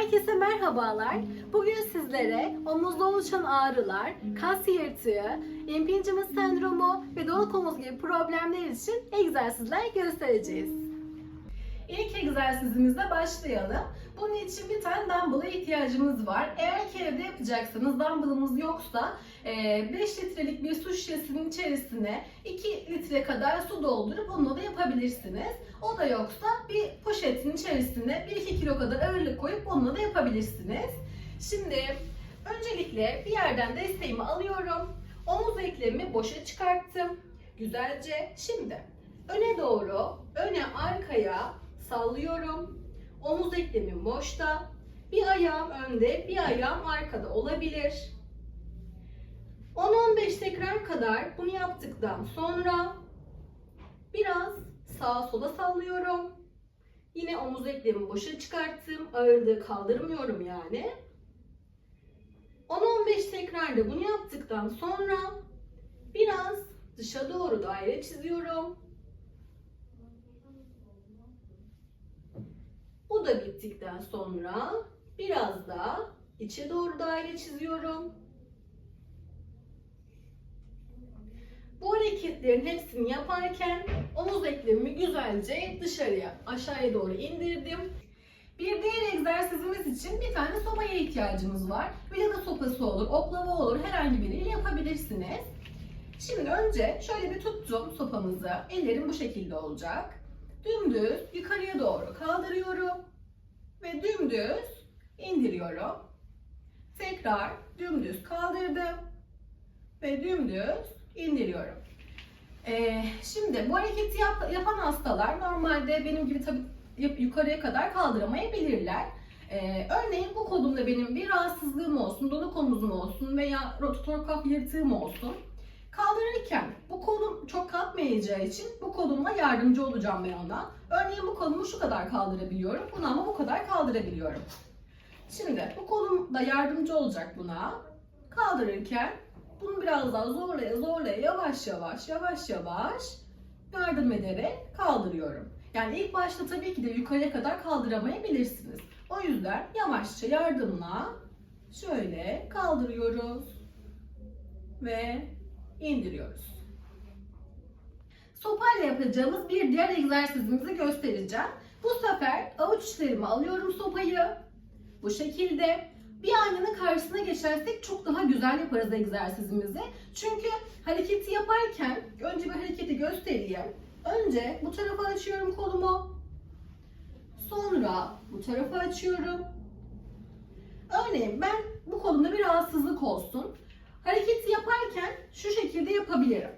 Herkese merhabalar. Bugün sizlere omuzda oluşan ağrılar, kas yırtığı, impingement sendromu ve donuk omuz gibi problemler için egzersizler göstereceğiz. İlk egzersizimizle başlayalım. Bunun için bir tane dumbbell'a ihtiyacımız var. Eğer ki evde yapacaksanız dumbbell'ımız yoksa 5 litrelik bir su şişesinin içerisine 2 litre kadar su doldurup onunla da yapabilirsiniz. O da yoksa bir poşetin içerisine 1-2 kilo kadar ağırlık koyup onunla da yapabilirsiniz. Şimdi öncelikle bir yerden desteğimi alıyorum. Omuz eklemimi boşa çıkarttım. Güzelce. Şimdi öne doğru, öne arkaya sallıyorum. Omuz eklemim boşta. Bir ayağım önde, bir ayağım arkada olabilir. 10-15 tekrar kadar bunu yaptıktan sonra biraz sağa sola sallıyorum. Yine omuz eklemimi boşa çıkarttım. Ağırlığı kaldırmıyorum yani. 10-15 tekrarda bunu yaptıktan sonra biraz dışa doğru daire çiziyorum. Bu da bittikten sonra biraz da içe doğru daire çiziyorum. Bu hareketlerin hepsini yaparken omuz eklemimi güzelce dışarıya, aşağıya doğru indirdim. Bir diğer egzersizimiz için bir tane sopaya ihtiyacımız var. Villada sopası olur, oklava olur, herhangi biriyle yapabilirsiniz. Şimdi önce şöyle bir tuttum sopamızı. Ellerim bu şekilde olacak. Dümdüz yukarıya doğru kaldırıyorum ve dümdüz indiriyorum. Tekrar dümdüz kaldırdım ve dümdüz indiriyorum. Ee, şimdi bu hareketi yap- yapan hastalar normalde benim gibi tabii yukarıya kadar kaldıramayabilirler. Ee, örneğin bu kolumda benim bir rahatsızlığım olsun, donuk omuzum olsun veya rotator kaf yırtığım olsun. Kaldırırken bu kolum çok kalkmayacağı için bu kolumla yardımcı olacağım ben ona. Örneğin bu kolumu şu kadar kaldırabiliyorum, bunu ama bu kadar kaldırabiliyorum. Şimdi bu kolum da yardımcı olacak buna. Kaldırırken bunu biraz daha zorlaya zorlaya yavaş yavaş yavaş yavaş yardım ederek kaldırıyorum. Yani ilk başta tabii ki de yukarıya kadar kaldıramayabilirsiniz. O yüzden yavaşça yardımla şöyle kaldırıyoruz ve indiriyoruz. Sopayla yapacağımız bir diğer egzersizimizi göstereceğim. Bu sefer avuç içlerime alıyorum sopayı. Bu şekilde bir aynanın karşısına geçersek çok daha güzel yaparız egzersizimizi. Çünkü hareketi yaparken önce bir hareketi göstereyim. Önce bu tarafa açıyorum kolumu. Sonra bu tarafa açıyorum. Örneğin ben bu kolumda bir rahatsızlık olsun. Hareketi yaparken şu şekilde yapabilirim.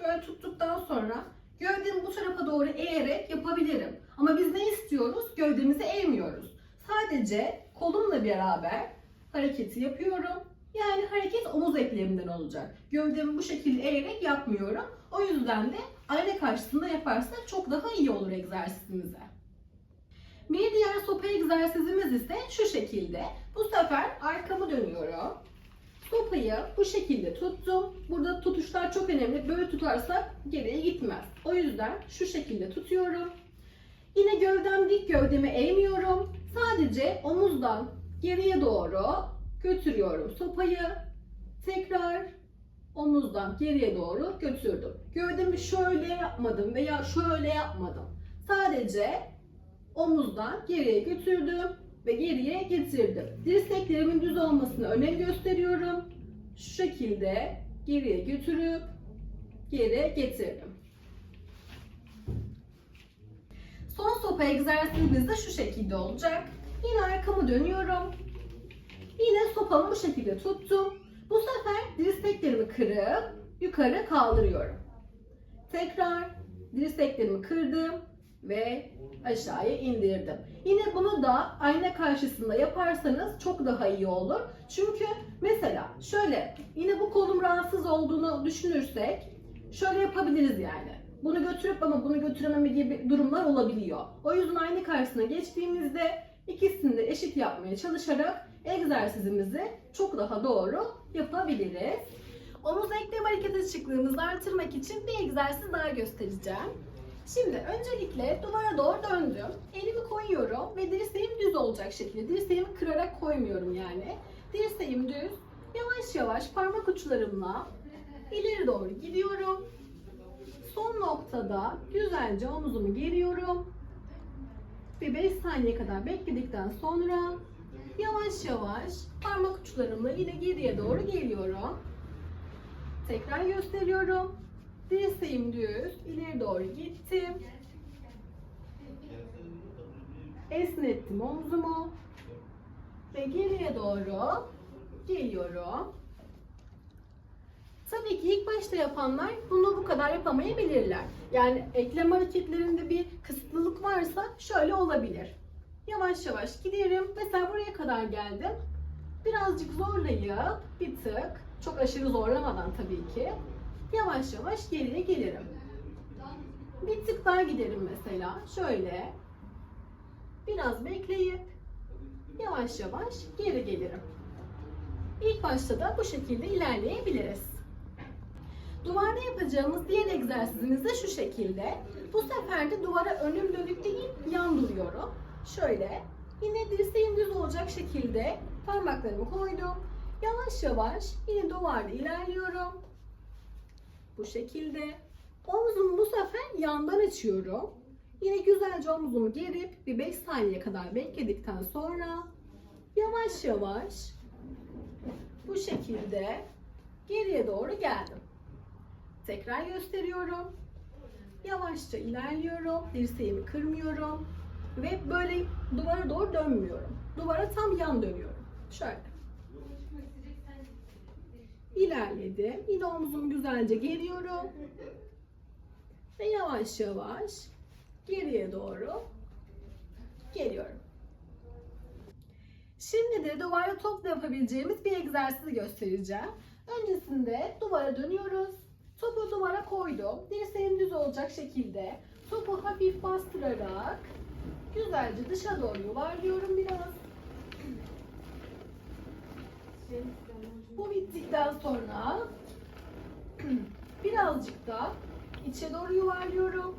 Böyle tuttuktan sonra gövdemi bu tarafa doğru eğerek yapabilirim. Ama biz ne istiyoruz? Gövdemizi eğmiyoruz. Sadece kolumla beraber hareketi yapıyorum. Yani hareket omuz eklemimden olacak. Gövdemi bu şekilde eğerek yapmıyorum. O yüzden de ayna karşısında yaparsak çok daha iyi olur egzersizimize. Bir diğer sopa egzersizimiz ise şu şekilde. Bu sefer arkamı dönüyorum. Sopayı bu şekilde tuttum. Burada tutuşlar çok önemli. Böyle tutarsak geriye gitmez. O yüzden şu şekilde tutuyorum. Yine gövdem dik gövdemi eğmiyorum. Sadece omuzdan geriye doğru götürüyorum sopayı. Tekrar omuzdan geriye doğru götürdüm. Gövdemi şöyle yapmadım veya şöyle yapmadım. Sadece omuzdan geriye götürdüm ve geriye getirdim. Dirseklerimin düz olmasına önem gösteriyorum. Şu şekilde geriye götürüp geri getirdim. Son sopa egzersizimiz de şu şekilde olacak. Yine arkamı dönüyorum. Yine sopamı bu şekilde tuttum. Bu sefer dirseklerimi kırıp yukarı kaldırıyorum. Tekrar dirseklerimi kırdım ve aşağıya indirdim. Yine bunu da ayna karşısında yaparsanız çok daha iyi olur. Çünkü mesela şöyle yine bu kolum rahatsız olduğunu düşünürsek şöyle yapabiliriz yani. Bunu götürüp ama bunu götürememe gibi durumlar olabiliyor. O yüzden ayna karşısına geçtiğimizde ikisini de eşit yapmaya çalışarak egzersizimizi çok daha doğru yapabiliriz. Omuz eklem hareket açıklığımızı artırmak için bir egzersiz daha göstereceğim. Şimdi öncelikle duvara doğru döndüm. Elimi koyuyorum ve dirseğim düz olacak şekilde. Dirseğimi kırarak koymuyorum yani. Dirseğim düz. Yavaş yavaş parmak uçlarımla ileri doğru gidiyorum. Son noktada güzelce omuzumu geriyorum. Bir 5 saniye kadar bekledikten sonra yavaş yavaş parmak uçlarımla yine geriye doğru geliyorum. Tekrar gösteriyorum. Dirseğim düz, ileri doğru gittim. Esnettim omzumu ve geriye doğru geliyorum. Tabii ki ilk başta yapanlar bunu bu kadar yapamayabilirler. Yani eklem hareketlerinde bir kısıtlılık varsa şöyle olabilir. Yavaş yavaş giderim. Mesela buraya kadar geldim. Birazcık zorlayıp bir tık, çok aşırı zorlamadan tabii ki yavaş yavaş geriye gelirim. Bir tık daha giderim mesela. Şöyle. Biraz bekleyip yavaş yavaş geri gelirim. İlk başta da bu şekilde ilerleyebiliriz. Duvarda yapacağımız diğer egzersizimiz de şu şekilde. Bu sefer de duvara önüm dönük değil, yan duruyorum. Şöyle. Yine dirseğim düz olacak şekilde parmaklarımı koydum. Yavaş yavaş yine duvarda ilerliyorum. Bu şekilde. Omzumu bu sefer yandan açıyorum. Yine güzelce omzumu gerip bir 5 saniye kadar bekledikten sonra yavaş yavaş bu şekilde geriye doğru geldim. Tekrar gösteriyorum. Yavaşça ilerliyorum. Dirseğimi kırmıyorum. Ve böyle duvara doğru dönmüyorum. Duvara tam yan dönüyorum. Şöyle. İlerledim. Yine omzumu güzelce geriyorum. Ve yavaş yavaş geriye doğru geliyorum. Şimdi de duvarda topla yapabileceğimiz bir egzersiz göstereceğim. Öncesinde duvara dönüyoruz. Topu duvara koydum. Dirseğim düz olacak şekilde topu hafif bastırarak güzelce dışa doğru yuvarlıyorum biraz. Bu bittikten sonra birazcık da içe doğru yuvarlıyorum.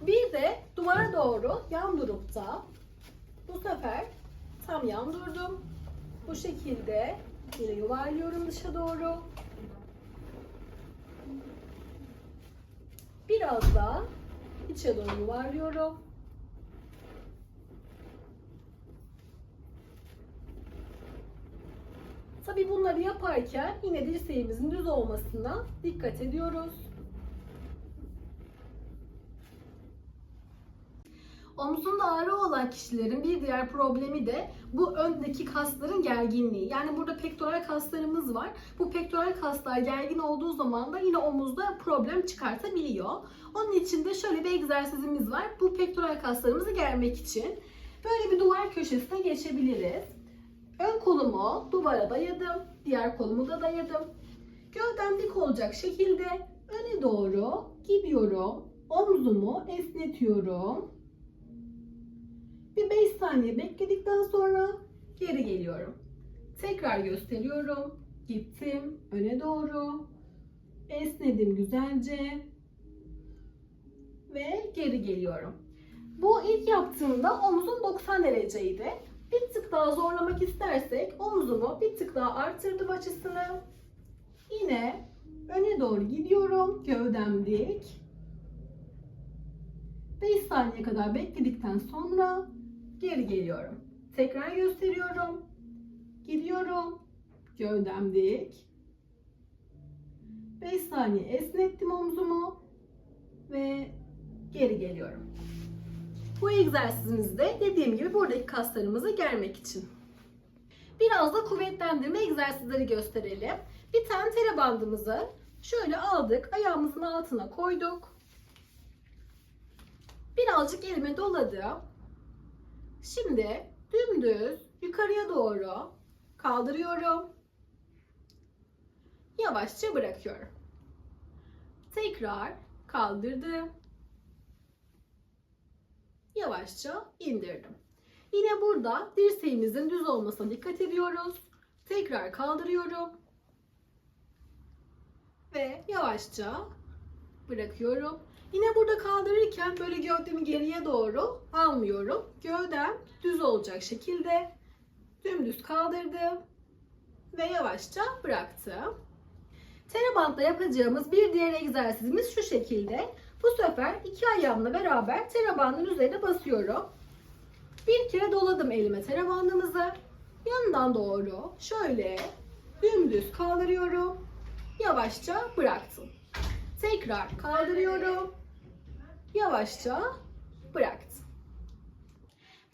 Bir de duvara doğru yan durup da bu sefer tam yan durdum. Bu şekilde yine yuvarlıyorum dışa doğru. Biraz da içe doğru yuvarlıyorum. Tabii bunları yaparken yine dirseğimizin düz olmasına dikkat ediyoruz. Omzunda ağrı olan kişilerin bir diğer problemi de bu öndeki kasların gerginliği. Yani burada pektoral kaslarımız var. Bu pektoral kaslar gergin olduğu zaman da yine omuzda problem çıkartabiliyor. Onun için de şöyle bir egzersizimiz var. Bu pektoral kaslarımızı germek için. Böyle bir duvar köşesine geçebiliriz. Ön kolumu duvara dayadım. Diğer kolumu da dayadım. Gövdem dik olacak şekilde öne doğru gidiyorum. Omzumu esnetiyorum. Bir 5 saniye bekledikten sonra geri geliyorum. Tekrar gösteriyorum. Gittim öne doğru. Esnedim güzelce. Ve geri geliyorum. Bu ilk yaptığımda omuzum 90 dereceydi. Bir tık daha zorlamak istersek omuzumu bir tık daha arttırdım açısını. Yine öne doğru gidiyorum. Gövdem dik. 5 saniye kadar bekledikten sonra geri geliyorum. Tekrar gösteriyorum. Gidiyorum. Gövdem dik. 5 saniye esnettim omzumu ve geri geliyorum. Bu egzersizimizde dediğim gibi buradaki kaslarımızı germek için. Biraz da kuvvetlendirme egzersizleri gösterelim. Bir tane tere bandımızı şöyle aldık, ayağımızın altına koyduk. Birazcık elime doladım. Şimdi dümdüz yukarıya doğru kaldırıyorum. Yavaşça bırakıyorum. Tekrar kaldırdım. Yavaşça indirdim. Yine burada dirseğimizin düz olmasına dikkat ediyoruz. Tekrar kaldırıyorum. ve yavaşça bırakıyorum. Yine burada kaldırırken böyle gövdemi geriye doğru almıyorum. Gövdem düz olacak şekilde dümdüz kaldırdım ve yavaşça bıraktım. Terabandla yapacağımız bir diğer egzersizimiz şu şekilde. Bu sefer iki ayağımla beraber terabandın üzerine basıyorum. Bir kere doladım elime terabandımızı. Yanından doğru şöyle dümdüz kaldırıyorum. Yavaşça bıraktım. Tekrar kaldırıyorum. Yavaşça bıraktım.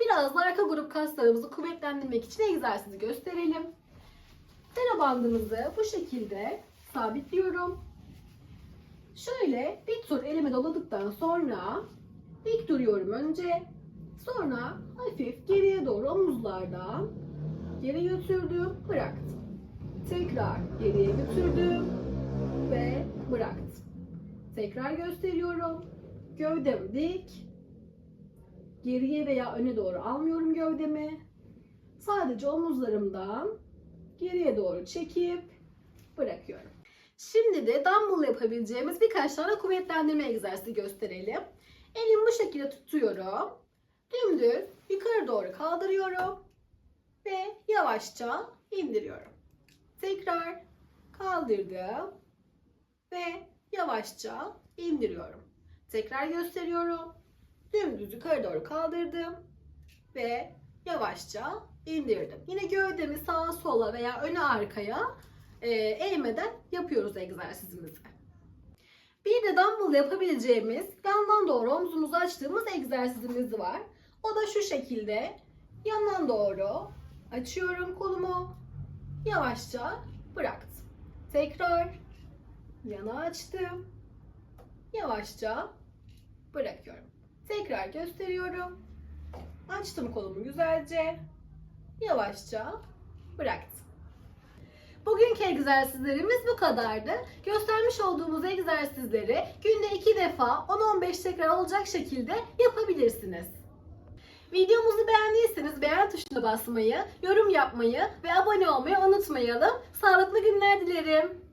Biraz da arka grup kaslarımızı kuvvetlendirmek için egzersizi gösterelim. Tera bandımızı bu şekilde sabitliyorum. Şöyle bir tur elime doladıktan sonra dik duruyorum önce. Sonra hafif geriye doğru omuzlardan geri götürdüm, bıraktım. Tekrar geriye götürdüm ve bıraktım. Tekrar gösteriyorum. Gövdem dik. Geriye veya öne doğru almıyorum gövdemi. Sadece omuzlarımdan geriye doğru çekip bırakıyorum. Şimdi de dumbbell yapabileceğimiz birkaç tane kuvvetlendirme egzersizi gösterelim. Elimi bu şekilde tutuyorum. Dümdüz yukarı doğru kaldırıyorum ve yavaşça indiriyorum. Tekrar kaldırdım ve yavaşça indiriyorum. Tekrar gösteriyorum. Dümdüz yukarı doğru kaldırdım ve yavaşça indirdim. Yine gövdemi sağa sola veya öne arkaya e, eğmeden yapıyoruz egzersizimizi. Bir de dumbbell yapabileceğimiz yandan doğru omzumuzu açtığımız egzersizimiz var. O da şu şekilde yandan doğru açıyorum kolumu. Yavaşça bıraktım. Tekrar yana açtım. Yavaşça bırakıyorum. Tekrar gösteriyorum. Açtım kolumu güzelce. Yavaşça bıraktım. Bugünkü egzersizlerimiz bu kadardı. Göstermiş olduğumuz egzersizleri günde 2 defa 10-15 tekrar olacak şekilde yapabilirsiniz. Videomuzu beğendiyseniz beğen tuşuna basmayı, yorum yapmayı ve abone olmayı unutmayalım. Sağlıklı günler dilerim.